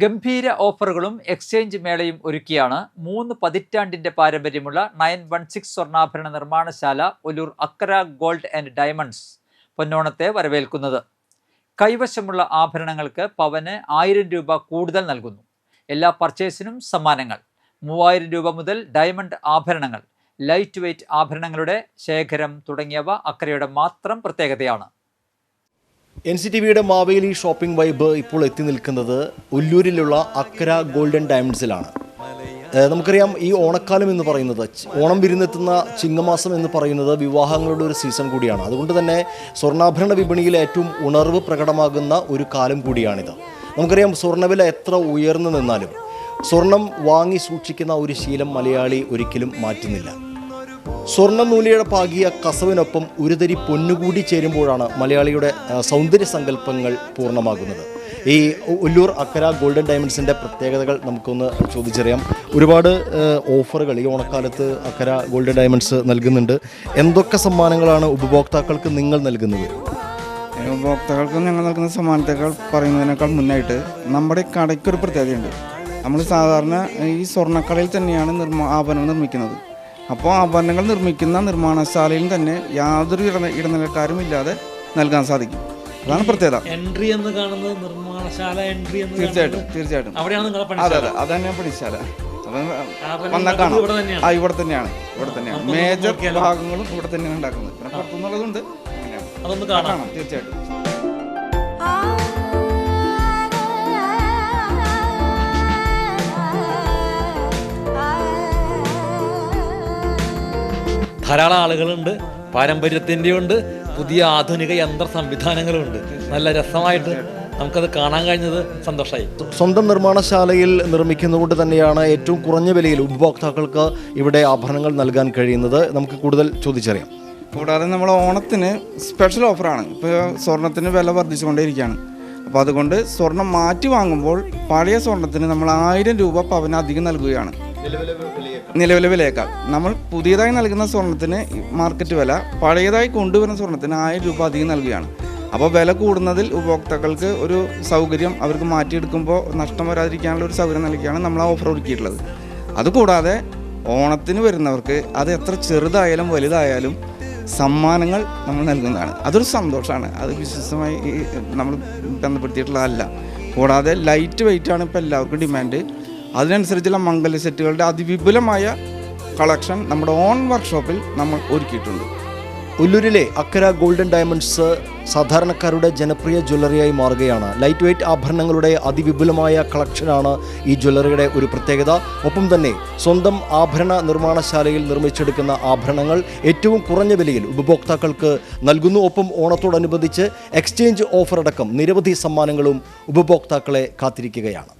ഗംഭീര ഓഫറുകളും എക്സ്ചേഞ്ച് മേളയും ഒരുക്കിയാണ് മൂന്ന് പതിറ്റാണ്ടിന്റെ പാരമ്പര്യമുള്ള നയൻ വൺ സിക്സ് സ്വർണാഭരണ നിർമ്മാണശാല Olur Akkara gold and diamonds പൊന്നോണത്തെ വരവേൽക്കുന്നത്. കൈവശമുള്ള ആഭരണങ്ങൾക്ക് പവന് ആയിരം രൂപ കൂടുതൽ നൽകുന്നു. എല്ലാ പർച്ചേസിനും സമ്മാനങ്ങൾ. മൂവായിരം രൂപ മുതൽ ഡയമണ്ട് ആഭരണങ്ങൾ. ലൈറ്റ് വെയ്റ്റ് ആഭരണങ്ങളുടെ ശേഖരം തുടങ്ങിയവ അക്കരയുടെ മാത്രം പ്രത്യേകതയാണ്. എൻ സി ടി വിയുടെ മാവേലി ഷോപ്പിംഗ് വൈബ് ഇപ്പോൾ എത്തി നിൽക്കുന്നത് ഉല്ലൂരിലുള്ള അക്കര ഗോൾഡൻ ഡയമണ്ട്സിലാണ്. നമുക്കറിയാം ഈ ഓണക്കാലം എന്ന് പറയുന്നത് ഓണം വിരുന്നെത്തുന്ന ചിങ്ങമാസം എന്ന് പറയുന്നത് വിവാഹങ്ങളുടെ ഒരു സീസൺ കൂടിയാണ്. അതുകൊണ്ട് തന്നെ സ്വർണാഭരണ വിപണിയിൽ ഏറ്റവും ഉണർവ് പ്രകടമാകുന്ന ഒരു കാലം കൂടിയാണിത്. നമുക്കറിയാം സ്വർണവില എത്ര ഉയർന്നു നിന്നാലും സ്വർണം വാങ്ങി സൂക്ഷിക്കുന്ന ഒരു ശീലം മലയാളി ഒരിക്കലും മാറ്റുന്നില്ല. സ്വർണ നൂലിയുടെ പാകിയ കസവിനൊപ്പം ഒരുതരി പൊന്നുകൂടി ചേരുമ്പോഴാണ് മലയാളിയുടെ സൗന്ദര്യ സങ്കല്പങ്ങൾ പൂർണമാകുന്നത്. ഈ ഒല്ലൂർ അക്കര ഗോൾഡൻ ഡയമണ്ട്സിന്റെ പ്രത്യേകതകൾ നമുക്കൊന്ന് ചോദിച്ചറിയാം. ഒരുപാട് ഓഫറുകൾ ഈ ഓണക്കാലത്ത് അക്കര ഗോൾഡൻ ഡയമണ്ട്സ് നൽകുന്നുണ്ട്. എന്തൊക്കെ സമ്മാനങ്ങളാണ് ഉപഭോക്താക്കൾക്ക് നിങ്ങൾ നൽകുന്നത്? ഉപഭോക്താക്കൾക്ക് ഞങ്ങൾ നൽകുന്ന സമ്മാനത്തേക്കാൾ പറയുന്നതിനേക്കാൾ മുന്നായിട്ട് നമ്മുടെ കടയ്ക്കൊരു പ്രത്യേകതയുണ്ട്. നമ്മൾ സാധാരണ ഈ സ്വർണക്കടയിൽ തന്നെയാണ് നിർമ്മാ ആഭരണം നിർമ്മിക്കുന്നത്. അപ്പോൾ ആഭരണങ്ങൾ നിർമ്മിക്കുന്ന നിർമ്മാണശാലയിൽ തന്നെ യാതൊരു ഇട ഇടനിലക്കാരും ഇല്ലാതെ നൽകാൻ സാധിക്കും. അതാണ് പ്രത്യേകത. എൻട്രി എന്ന് കാണുന്നത് നിർമ്മാണശാല എൻട്രി എന്ന് തീർച്ചയായിട്ടും തീർച്ചയായിട്ടും. അതെ അതെ. അത് തന്നെ പഠിച്ചാല വന്നാൽ കാണാം. ഇവിടെ തന്നെയാണ്. ആ ഇവിടെ തന്നെയാണ്. ഇവിടെ തന്നെയാണ്. മേജർ ഭാഗങ്ങളും ഇവിടെ തന്നെയാണ് ഉണ്ടാക്കുന്നത്. പിന്നെ പുറത്തുനിന്നുള്ളതുണ്ട്. അങ്ങനെയാണ്. കാണാം. തീർച്ചയായിട്ടും. ധാരാളം ആളുകളുണ്ട് പാരമ്പര്യത്തിന്റെ ഉണ്ട് പുതിയ ആധുനിക യന്ത്ര സംവിധാനങ്ങളുണ്ട്. നല്ല രസമായിട്ട് നമുക്കത് കാണാൻ കഴിഞ്ഞത് സന്തോഷമായി സ്വന്തം നിർമ്മാണശാലയിൽ നിർമ്മിക്കുന്നതുകൊണ്ട് തന്നെയാണ് ഏറ്റവും കുറഞ്ഞ വിലയിൽ ഉപഭോക്താക്കൾക്ക് ഇവിടെ ആഭരണങ്ങൾ നൽകാൻ കഴിയുന്നത്. നമുക്ക് കൂടുതൽ ചോദിച്ചറിയാം. കൂടാതെ നമ്മൾ ഓണത്തിന് സ്പെഷ്യൽ ഓഫറാണ് ഇപ്പോൾ സ്വർണത്തിന് വില വർദ്ധിച്ചുകൊണ്ടേയിരിക്കുകയാണ്. അപ്പോൾ അതുകൊണ്ട് സ്വർണം മാറ്റി വാങ്ങുമ്പോൾ പഴയ സ്വർണത്തിന് നമ്മൾ ആയിരം രൂപ പവന അധികം നൽകുകയാണ്. നിലവിലെ വിലയേക്കാൾ നമ്മൾ പുതിയതായി നൽകുന്ന സ്വർണത്തിന് മാർക്കറ്റ് വില പഴയതായി കൊണ്ടുവരുന്ന സ്വർണത്തിന് ആയിരം രൂപ അധികം നൽകുകയാണ്. അപ്പോൾ വില കൂടുന്നതിൽ ഉപഭോക്താക്കൾക്ക് ഒരു സൗകര്യം അവർക്ക് മാറ്റിയെടുക്കുമ്പോൾ നഷ്ടം വരാതിരിക്കാനുള്ള ഒരു സൗകര്യം നൽകിയാണ് നമ്മൾ ആ ഓഫർ ഒരുക്കിയിട്ടുള്ളത്. അതുകൂടാതെ ഓണത്തിന് വരുന്നവർക്ക് അത് എത്ര ചെറുതായാലും വലുതായാലും സമ്മാനങ്ങൾ നമ്മൾ നൽകുന്നതാണ്. അതൊരു സന്തോഷമാണ്. അത് വിശ്വസമായി നമ്മൾ ബന്ധപ്പെടുത്തിയിട്ടുള്ളതല്ല. കൂടാതെ ലൈറ്റ് വെയിറ്റ് ആണ് ഇപ്പോൾ എല്ലാവർക്കും ഡിമാൻഡ് അതിനനുസരിച്ചുള്ള മംഗല സെറ്റുകളുടെ അതിവിപുലമായ കളക്ഷൻ നമ്മുടെ ഓൺ വർക്ക്ഷോപ്പിൽ നമ്മൾ ഒരുക്കിയിട്ടുണ്ട്. ഉല്ലൂരിലെ അക്കര ഗോൾഡൻ ഡയമണ്ട്സ് സാധാരണക്കാരുടെ ജനപ്രിയ ജ്വല്ലറിയായി മാറുകയാണ്. ലൈറ്റ് വെയ്റ്റ് ആഭരണങ്ങളുടെ അതിവിപുലമായ കളക്ഷനാണ് ഈ ജ്വല്ലറിയുടെ ഒരു പ്രത്യേകത. ഒപ്പം തന്നെ സ്വന്തം ആഭരണ നിർമ്മാണശാലയിൽ നിർമ്മിച്ചെടുക്കുന്ന ആഭരണങ്ങൾ ഏറ്റവും കുറഞ്ഞ വിലയിൽ ഉപഭോക്താക്കൾക്ക് നൽകുന്നു. ഒപ്പം ഓണത്തോടനുബന്ധിച്ച് എക്സ്ചേഞ്ച് ഓഫർ അടക്കം നിരവധി സമ്മാനങ്ങളും ഉപഭോക്താക്കളെ കാത്തിരിക്കുകയാണ്.